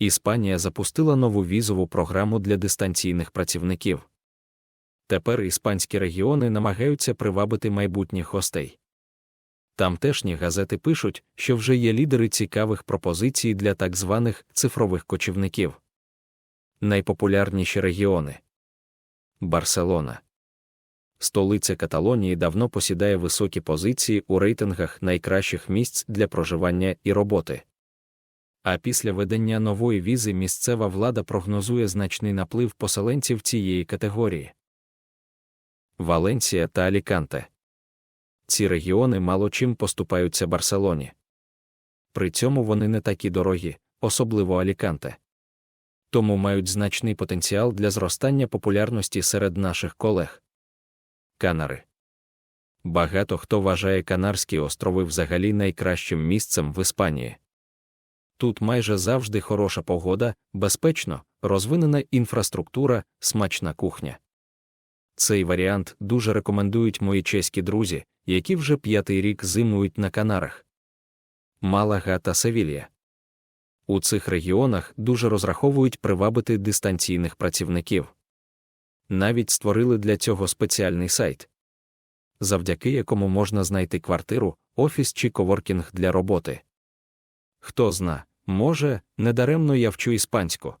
Іспанія запустила нову візову програму для дистанційних працівників. Тепер іспанські регіони намагаються привабити майбутніх гостей. Тамтешні газети пишуть, що вже є лідери цікавих пропозицій для так званих цифрових кочівників. Найпопулярніші регіони Барселона. Столиця Каталонії давно посідає високі позиції у рейтингах найкращих місць для проживання і роботи. А після ведення нової візи місцева влада прогнозує значний наплив поселенців цієї категорії. Валенсія та Аліканте. Ці регіони мало чим поступаються Барселоні. При цьому вони не такі дорогі, особливо Аліканте. Тому мають значний потенціал для зростання популярності серед наших колег. Канари. Багато хто вважає Канарські острови взагалі найкращим місцем в Іспанії. Тут майже завжди хороша погода, безпечно, розвинена інфраструктура, смачна кухня. Цей варіант дуже рекомендують мої чеські друзі, які вже п'ятий рік зимують на Канарах. Малага та Севілія. У цих регіонах дуже розраховують привабити дистанційних працівників. Навіть створили для цього спеціальний сайт, завдяки якому можна знайти квартиру, офіс чи коворкінг для роботи. Хто зна, може, недаремно я вчу іспанську.